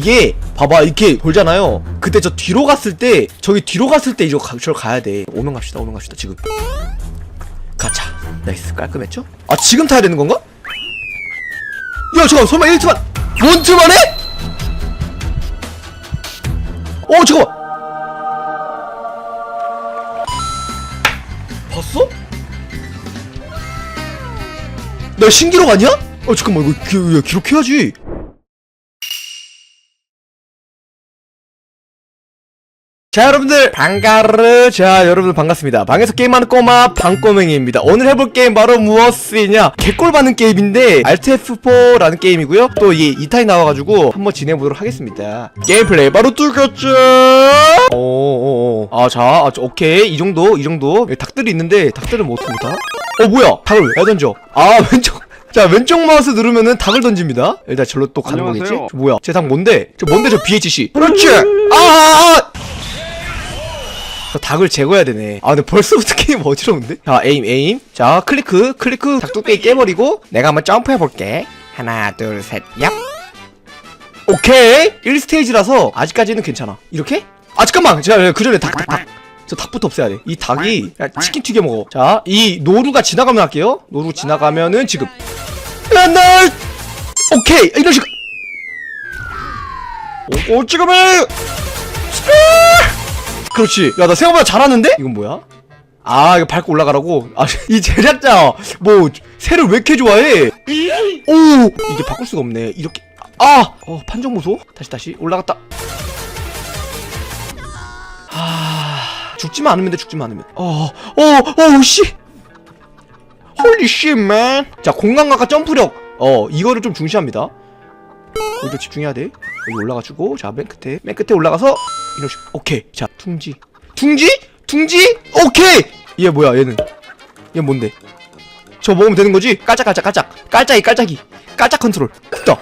이게 봐봐 이렇게 돌잖아요 그때 저 뒤로 갔을 때 저기 뒤로 갔을 때 이거 가, 저 가야 돼 오면 갑시다 오면 갑시다 지금 가자 나이스 깔끔했죠? 아 지금 타야 되는 건가? 야 잠깐 설마 1트만 원트만 해? 어 잠깐만 봤어? 나 신기록 아니야? 어 잠깐만 이거 기, 야, 기록해야지 자 여러분들 반가르. 자 여러분들 반갑습니다. 방에서 게임하는 꼬마 방꼬맹이입니다. 오늘 해볼 게임 바로 무엇이냐? 개꿀 받는 게임인데 Alt F4라는 게임이고요. 또이 2탄이 나와가지고 한번 진행해보도록 하겠습니다. 게임 플레이 바로 뚫겠죠? 오오오. 아자 아, 저, 오케이. 이 정도 이 정도. 여기 닭들이 있는데 닭들은 뭐 어떻게 못하? 어 뭐야? 닭을 왜 던져? 아 왼쪽. 자 왼쪽 마우스 누르면은 닭을 던집니다. 일단 절로 또 가는 거겠지? 안녕하세요. 저 뭐야? 제 닭 뭔데? 저 뭔데 저 BHC 그렇지! 아, 아, 아! 저 닭을 제거해야 되네. 아, 근데 벌써부터 게임 어지러운데? 자, 에임, 에임. 자, 클리크, 클리크. 닭뚝배기 깨버리고, 내가 한번 점프해볼게. 하나, 둘, 셋, 얍. 오케이! 1스테이지라서 아직까지는 괜찮아. 이렇게? 아, 잠깐만! 제가 그 전에 닭, 닭, 닭. 저 닭부터 없애야 돼. 이 닭이, 야, 치킨 튀겨 먹어. 자, 이 노루가 지나가면 할게요. 노루 지나가면은 지금. 야, 나! 오케이! 이런 식으로. 오, 오 지금은! 그렇지. 야, 나 생각보다 잘하는데? 이건 뭐야? 아, 이거 밟고 올라가라고? 아, 이 제작자, 뭐, 새를 왜 이렇게 좋아해? 오! 이게 바꿀 수가 없네. 이렇게. 아! 어, 판정 보소? 다시, 다시. 올라갔다. 아, 죽지만 않으면 돼, 죽지만 않으면. 어, 어, 어, 씨! 홀리 씨, 맨! 자, 공간감과 점프력. 어, 이거를 좀 중시합니다. 여기도 집중해야 돼. 여기 올라가지고, 자, 맨 끝에, 맨 끝에 올라가서, 이런 식. 오케이. 자, 둥지. 둥지? 둥지? 오케이! 얘 뭐야, 얘는? 얘 뭔데? 저 먹으면 되는 거지? 깔짝, 깔짝, 깔짝. 깔짝이, 깔짝이. 깔짝 컨트롤. 또.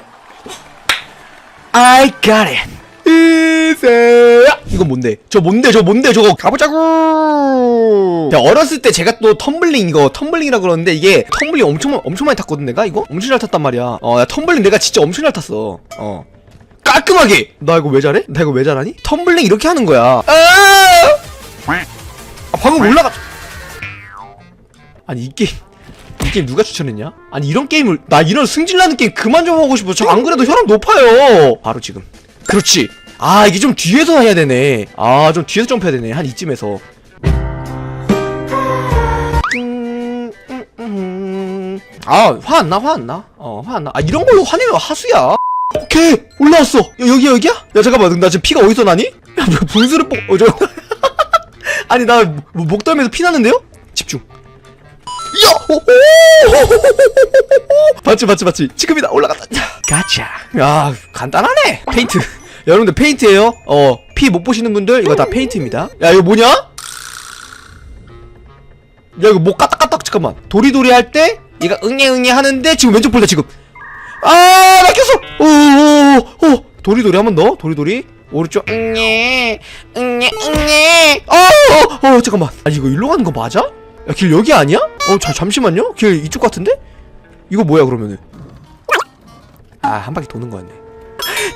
I got it. 이세. 이건 뭔데? 저 뭔데? 저 뭔데? 저거 가보자고. 자, 어렸을 때 제가 또 텀블링 이거 텀블링이라 그러는데 이게 텀블링 엄청 엄청 많이 탔거든 내가 이거 엄청 잘 탔단 말이야. 어, 야, 텀블링 내가 진짜 엄청 잘 탔어. 어. 깔끔하게. 나 이거 왜 잘해? 나 이거 왜 잘하니? 텀블링 이렇게 하는 거야. 아! 아, 방금 올라가. 아니 이 게임 이 게임 누가 추천했냐? 아니 이런 게임을 나 이런 승질나는 게임 그만 좀 하고 싶어. 저 안 그래도 혈압 높아요. 바로 지금. 그렇지. 아 이게 좀 뒤에서 해야 되네. 아 좀 뒤에서 점프해야 되네. 한 이쯤에서. 음, 음, 음. 아, 화 안 나, 화 안 나. 어, 화 안 나. 아, 이런 걸로 화내면 하수야. 오케이, 올라왔어. 야, 여기, 여기야? 야, 잠깐만. 나 지금 피가 어디서 나니? 야, 뭐, 분수를 뽑, 어, 저. 아니, 나, 뭐, 목덜미에서 피 나는데요? 집중. 야! 오, 오! 맞지, 맞지, 맞지. 지금이다. 올라갔다. 가자. 야, 간단하네. 페인트. 여러분들, 페인트예요 어, 피 못 보시는 분들, 이거 다 페인트입니다. 야, 이거 뭐냐? 야 이거 목 까딱까딱 잠깐만 도리도리 할 때 얘가 응애 응애 하는데 지금 왼쪽 볼래 지금 아나 꼈어 오오오 도리도리 한 번 더 도리도리. 오른쪽. 응애 응애 응애 어어 어, 잠깐만. 아니 이거 일로 가는 거 맞아? 야 길 여기 아니야? 어 자, 잠시만요. 길 이쪽 같은데? 이거 뭐야 그러면은? 아 한 바퀴 도는 거였네.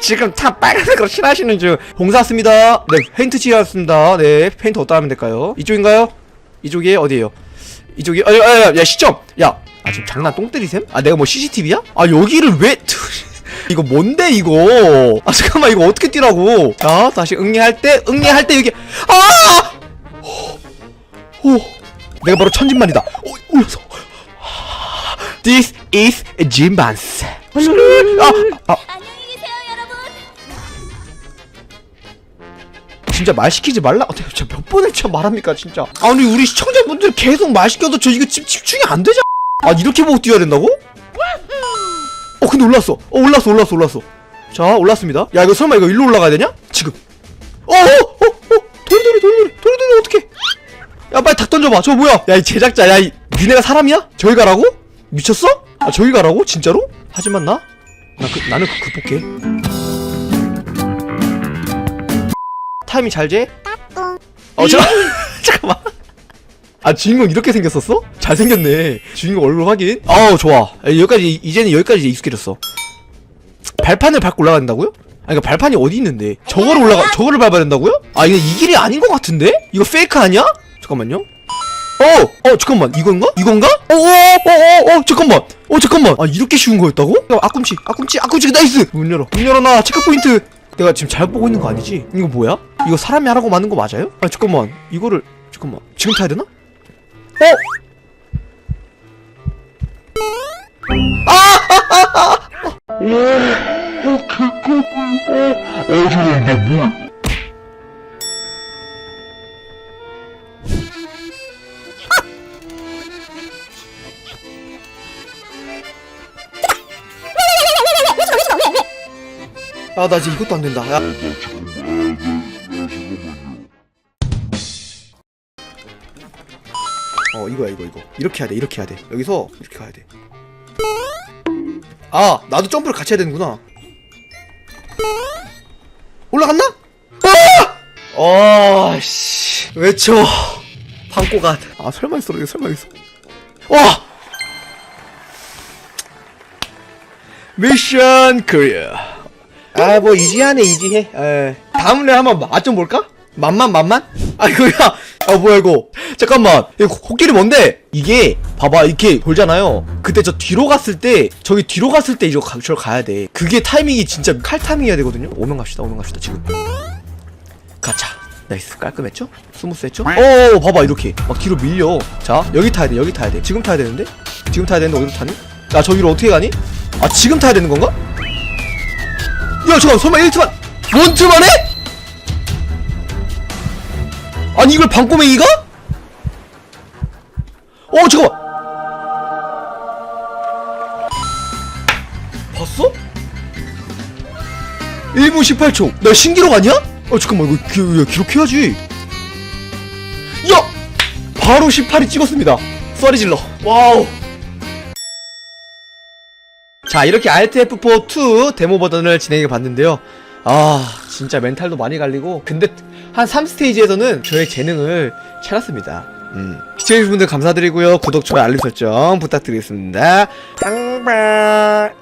지금 차 빨간색으로 칠하시는 중. 봉사 왔습니다. 네 페인트 칠하셨습니다. 네 페인트 어디다 하면 될까요? 이쪽인가요? 이쪽이 어디에요? 이쪽이 아야 야, 야 시점! 야 아 지금 장난 똥 때리셈? 아 내가 뭐 CCTV야? 아 여기를 왜 이거 뭔데 이거 아 잠깐만 이거 어떻게 뛰라고 자 다시 응애할 때 응애할 때 여기 아 오, 내가 바로 천진만이다 오, 올라서 This is Jimbans 아, 아 안녕히 계세요, 여러분. 진짜 말 시키지 말라. 어, 진짜 몇 번을 진짜 말합니까, 진짜. 아니 우리 시청자분들 계속 말 시켜도 저 이거 집 집중이 안 되잖아. 아 이렇게 보고 뛰어야 된다고? 어 근데 올랐어. 어 올랐어, 올랐어, 올랐어. 자 올랐습니다. 야 이거 설마 이거 일로 올라가야 되냐? 지금. 어, 어, 어, 어, 도리도리, 도리도리, 도리도리 어떻게? 야 빨리 닭 던져봐. 저 뭐야? 야 이 제작자, 야이 니네가 사람이야? 저기 가라고? 미쳤어? 아 저기 가라고? 진짜로? 하지만 나, 나 그, 나는 그 극복해. 타이밍 잘 재? 어, 저, 잠깐만. 아, 주인공 이렇게 생겼었어? 잘생겼네. 주인공 얼굴 확인. 아우, 좋아. 여기까지, 이제는 여기까지 익숙해졌어. 발판을 밟고 올라간다고요? 아, 그러니까 발판이 어디 있는데 저거를 올라가 저거를 밟아야 된다고요? 아 이거 이 길이 아닌 것 같은데? 이거 페이크 아니야? 잠깐만요 어! 어 잠깐만 이건가? 이건가? 어어어어 어, 잠깐만 어 잠깐만 아 이렇게 쉬운 거였다고? 야, 아꿈치 아꿈치 아꿈치 나이스 문 열어 문 열어놔 체크포인트 내가 지금 잘 보고 있는 거 아니지? 이거 뭐야? 이거 사람이 하라고 만든 거 맞아요? 아 잠깐만 이거를 잠깐만 지금 타야 되나? 어? 아나 지금 이것도 안 된다 야. 이거야 이거 이거. 이렇게 해야 돼 이렇게 해야 돼. 여기서 이렇게 가야 돼아 나도 점프를 같이 해야 되는구나. 올라갔나? 아! 어 씨. 외쳐? 방꼬가. 아 설마 있어 이게 설마 있어. 와! 미션 클리어 아 뭐 이지하네 이지해. 에 다음 래 한번 맛 좀 볼까? 맛만 맛만? 아 이거야 아 뭐야 이거 잠깐만 이거 코끼리 뭔데? 이게 봐봐 이렇게 돌잖아요 그때 저 뒤로 갔을 때 저기 뒤로 갔을 때 이거 가, 저 가야 돼 그게 타이밍이 진짜 칼 타이밍이어야 되거든요 오면 갑시다 오면 갑시다 지금 가자 나이스 깔끔했죠? 스무스했죠? 어 봐봐 이렇게 막 뒤로 밀려 자 여기 타야 돼 여기 타야 돼 지금 타야 되는데? 지금 타야 되는데 어디로 타니? 야 저기로 어떻게 가니? 아 지금 타야 되는 건가? 야 잠깐 설마 1트만 원트만 해? 아니 이걸 방꼬맹이가? 어 잠깐만 봤어? 1분 18초 나 신기록 아니야? 어 잠깐만 이거 기, 야, 기록해야지 야! 바로 18이 찍었습니다 쏘리 질러 와우 자 이렇게 RTF4 2 데모 버전을 진행해 봤는데요 아 진짜 멘탈도 많이 갈리고 근데 한 3스테이지에서는 저의 재능을 찾았습니다. 음. 시청해주신 분들 감사드리고요. 구독, 좋아요, 알림 설정 부탁드리겠습니다. 빵빵